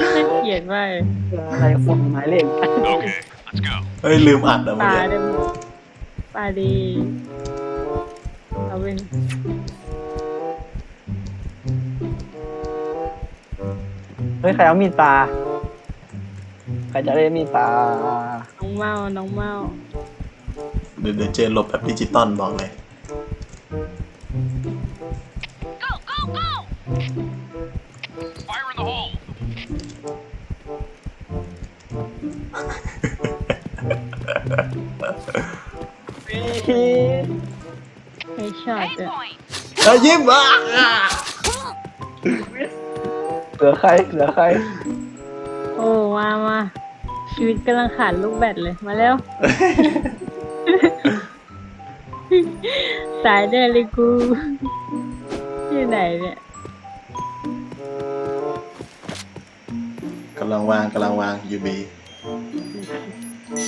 น่าเกลียดมากเลยอะไรคนหมายเลข Okay, let's go. เฮ้ยลืมอัดอะปเมื่อลากี้เดิมปลาดีเอาเป็นเฮ้ยใครเอามีดปลาใครจะได้มีดปลาน้องเมาน้องเมาเดี๋ยวเดี๋ยวเจอหลบแบบดิจิตอลบอกเลย Fire in the hole. ให้ช็อตอะเอ้ยยิ้มอะเหลือใครเหลือใครโอ้มามาชีวิตกำลังขาดลูกแบตเลยมาแล้วสายเดินเลยกูอยู่ไหนเนี่ยำลังวางกำลังวางยูบี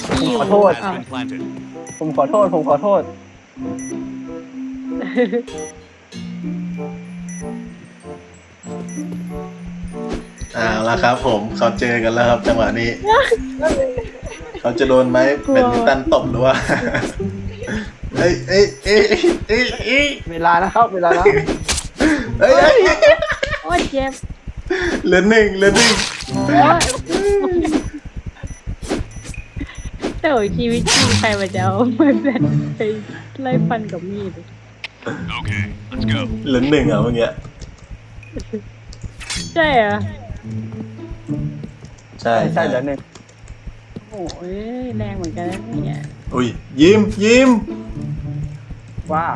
ผมขอโทษอ้าว Has been planted. ผมขอโทษ ผมขอโทษเอาละครับ ผมเขาเจอกันแล้วครับ จังหวะนี้ เขาจะโดนไหมแบดมินตันตบหรือว่า เอ้ยเอ้ยเอ้ยเอ้ยเอ้ยเวลานะครับ เวลาแล้วเอ้ยเอ้ยโอ้ยเจ็บ เหลือหนึ่งเหลือหนึ่งโอ้ย แต่โอ้ยชีวิตจริงใครมาจะเอาไม้แบตไปไล่ฟันกับมีด Okay, let's go. เหลือหนึ่งอะเมื่อกี้ใช่เหรอใช่ใช่เหลือหนึ่งโอ้ยแรงเหมือนกันนะเนี่ยอุ้ยยิ้มยิ้มว่า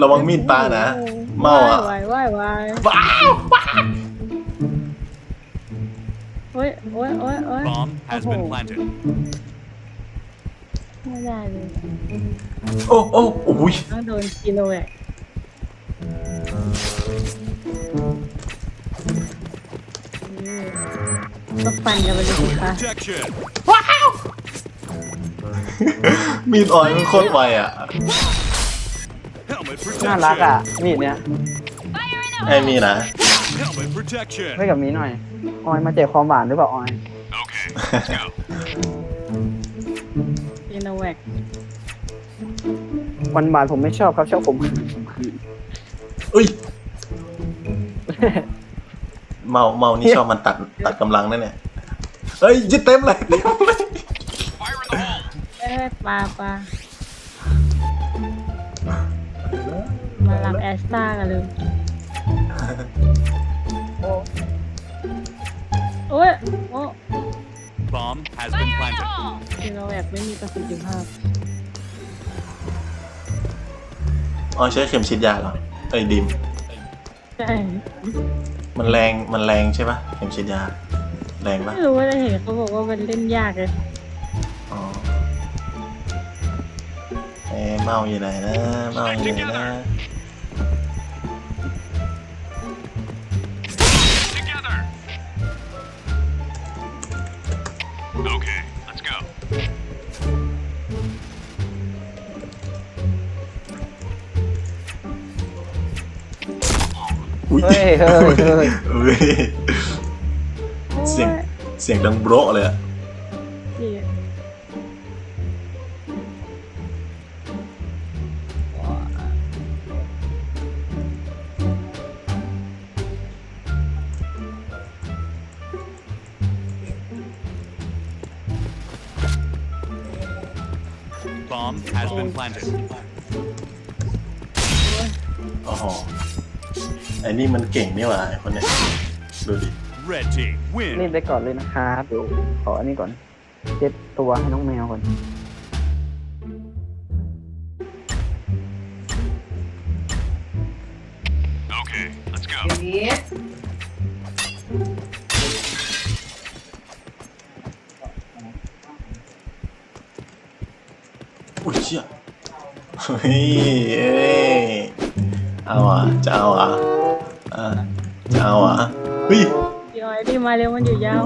ระวังมีดปลานะ เมาอะ วายวายวายว้าวว้าวโอ้ยโอ้ยโอ้ยโอ้ย Bomb has been planted. ไม่ได้เลยโอ้โอ้โอ้ยต้องโดนกิโลแอกก็ฟันกันไปเลยสิคะ Protection. มีดออยมันโคตรไวอะ Helmet น่ารักอะ protection. มีดเนี้ย ไอ้มีนะ Helmet protection. ให้กับมีหน่อย ออยมาเจ็บความหวานหรือเปล่าออย Okay, let's go. กิโลแอกวันหวานผมไม่ชอบครับชอบผมอุ้ย เมาเมานี่ชอบมันตัดตัดกำลังนั่นเนี่ยเฮ้ยยึดเต็มเลยเต็มเลย Fire in the hole. เอ้ยปลาปลามารับแอสตากันเลย has been planted. กิโลแอกไม่มีประสิทธิภาพ อ๋อใช้เข็มฉีดยาเหรอเอ้ยดิม ใช่ มันแรงมันแรงใช่ปะเข็มฉีดยา แรงปะไม่รู้ว่าจะเห็นเขาบอกว่ามันเล่นยากเลยอ๋อเอ้เมาอยู่ไหนนะเมาอยู่ไหนนะ เฮ้ยเฮ้ยเฮ้ยอุ้ยโอ้ยเสียงเสียงดังโบรเลยอะนี่ Bomb has been planted. อ๋อไอ้นี่มันเก่งนี่หว่าไอ้คนเนี้ยดูดิ Red team รีบ win. ไปก่อนเลยนะครับเดี๋ยวขออันนี้ก่อน เช็ดตัวให้น้องแมวก่อน Okay, let's go. อุ้ยเชี่ยเฮ้ยเอ้ยเอาอะจะเอาอะอะ จะเอาอะเฮ้ยพี่ออยรีบมาเร็วมันอยู่ยาว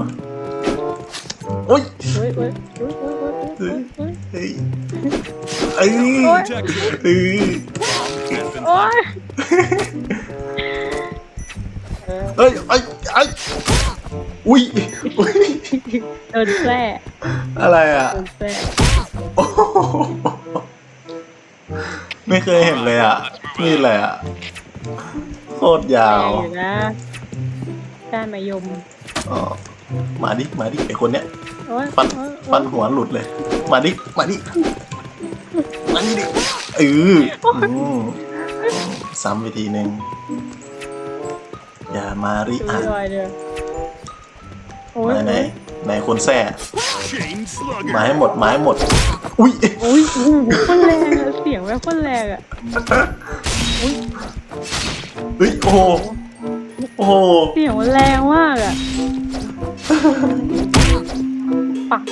อุ้ยเฮ้ยเฮ้ยเฮ้ยเฮ้ยเฮ้ยเฮ้ยเฮ้ยเฮ้ยเอ้ย Protection. เอ้ย Bomb has been โอ้ย planted. เอ้ยไอ้ไอ้ยอุ้ยอุ้ยโดนแทร่อะไรอะโดนแทร่โอ้โหไม่เคยเห็นเลยอะนี่แหละโค ตรยาแทร่วอยู่นะก้านมายมอ๋อมาดิ มาดิไอคนเนี้ยโอ๊ยฟันโอ๊ยฟันหัวหลุดเลย มาดิ มาดิ มาดิดิเอออืมซ้ำไปทีหนึ่งอย่ามาริดูอ่านรอยเดียวโอ้ยไหนไหนไหนคนแส่ Chain slugger. มาให้หมดมาให้หมด อุ้ย โอ้ยโอ้โหคนแรงอะเสียงแบบคนแรงอะ เฮ้ยโอ้โหโอ้โหเสียงมันแรงมากอะปัก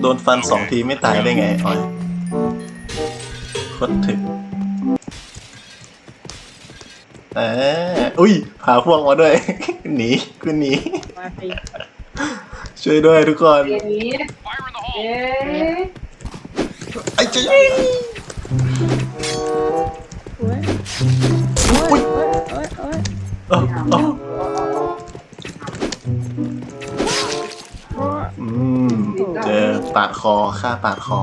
โดนฟันสองทีไม่ตายได้ไงออยโคตรถึกเอออุ้ยพาพวกมาด้วย หนีคุณหนีมาสิช่วยด้วยทุกคน Fire in the hole. ไอ้เจ๊ อุ้ยโอ้ยเอ้าเอ้าอืมเจอปาดคอฆ่าปาดคอ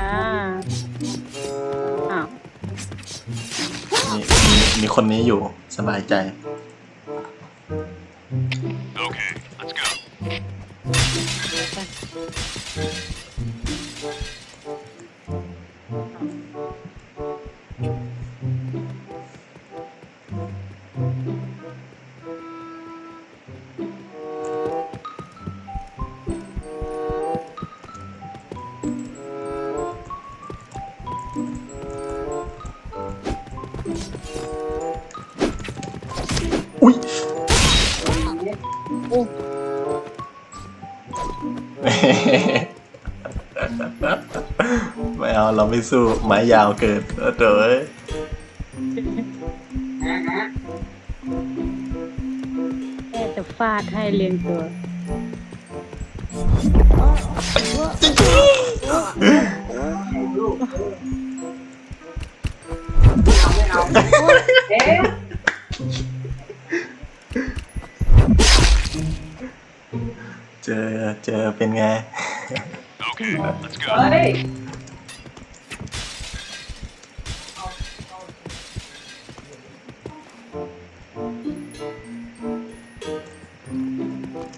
อ่าอ้าว มีมีมีคนนี้อยู่สบายใจ อุ้ยโอ้ ไม่เอาเราไม่สู้ไม้ยาวเกินเออเต๋อแค่จะฟาดให้เรียงตัวเจอเจอเป็นไง Okay, let's go.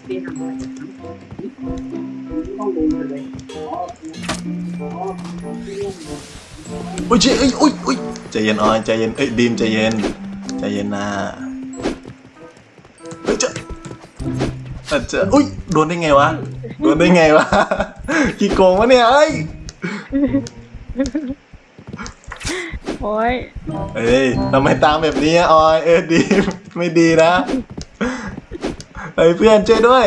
อุ้ยเจเอ้ยอุ้ยอุ้ยใจเย็นออยใจเย็นเอ้ยดีมใจเย็นใจเย็นนะเฮ้ยเจะอาจจะอุ้ยโดนได้ไงวะโดนได้ไงวะกี่โกงวะเนี่ยเอ้ยโอ้ยเอ้ยทำไมตามแบบนี้อะออยเออดีมไม่ดีนะ เฮ้ยเพื่อนช่วยด้วย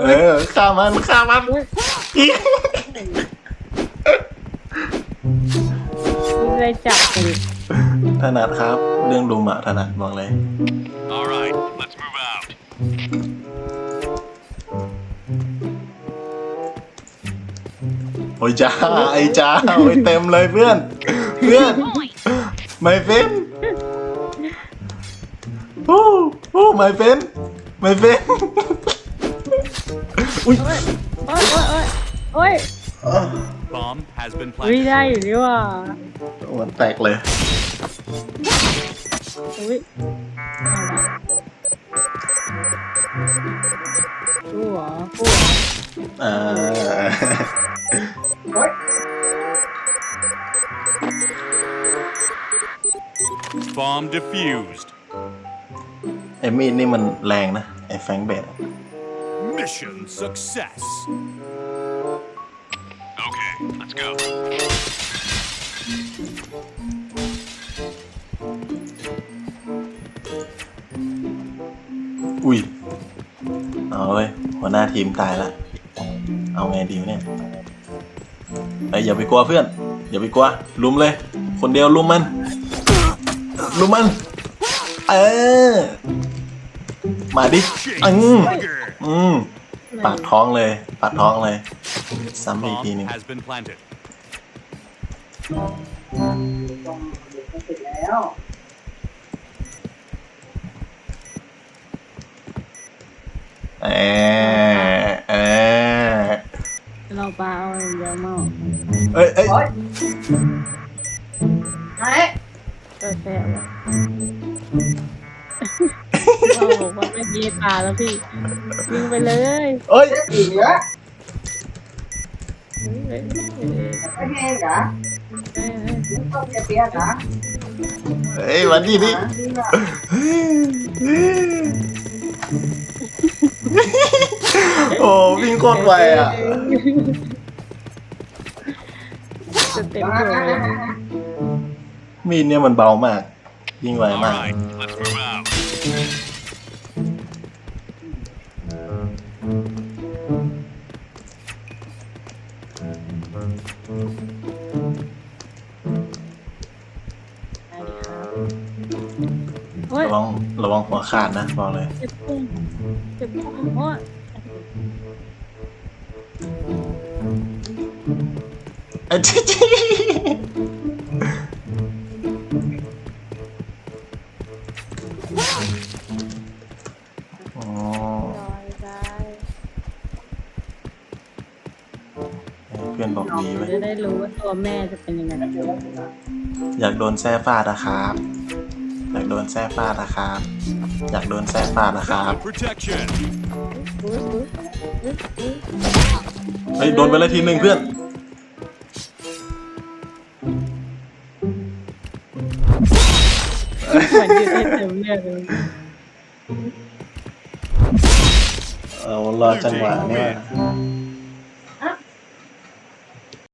เออฆ่ามันฆ่ามันไม่ได้จับเลยถนัดครับ เรื่องลุมอะถนัดบอกเลย All right, let's move out. โอ้ยจ้าไอ้จ้าโอ้ยเต็มเลยเพื่อน เพื่อน ไม่เป็น โอ้ไม่เป็นไม่เป็นอุ้ยโอ้ยโอ้ยโอ้ย Bomb has been อุ้ย planted. ได้อยู่นี่หว่ามันแตกเลย อุ้ยกูเหรอกูเหรออ่า Bomb defused. ไอ้มีดนี่มันแรงนะ ไอ้แฟงเบด Mission success. Okay, let's go. อุ้ย เอาเลยหัวหน้าทีมตายละ เอาไงดีวะเนี่ยไอ้ยอย่าไปกลัวเพื่อน อย่าไปกลัว ลุมเลย คนเดียวลุมมัน ลุมมัน เออ มาดิ Chain อืม slugger. อืมปาดท้องเลยปาดท้องเลย ซ้ำอีก Bomb ทีหนึ่ง has been planted. เออเออเราปลาเอาอย่างเดียวมากเอ้ยเอ้ยเออแซ่บอะเรา บอกว่าไม่มีปลาแล้วพี่ยิงไปเลยเอ้ยเอ้ยเอ้ยเอ้ยเอ้ยเฮ้ยวันนี้ดิโอ้วิ่งโคตรไวอะจะเต็มตัวเลยมีดเนี่ยมันเบามาก ยิงไว All มาก ขาดนะบอกเลยเจ็บพุงเจ็บพุงโอ้ยอะจิ๊จิอ๋อลอยได้เพื่อนบอกดีไว้ยจะได้รู้ว่าตัวแม่จะเป็นยังไง อยากโดนแซ่ฟาดนะครับ อยากโดนแซ่ฟาดนะครับ อยากโดนแซ่ฟาดนะครับ Helmet protection. อุ๊ยอุ๊ยอุ๊ยอุ๊ยเฮ้ยโดนไปแล้วทีหนึ่งเพื่อน เหมือนอยู่ในเต็มเลือดเลยเอารอจังหวะนี่ว่ะ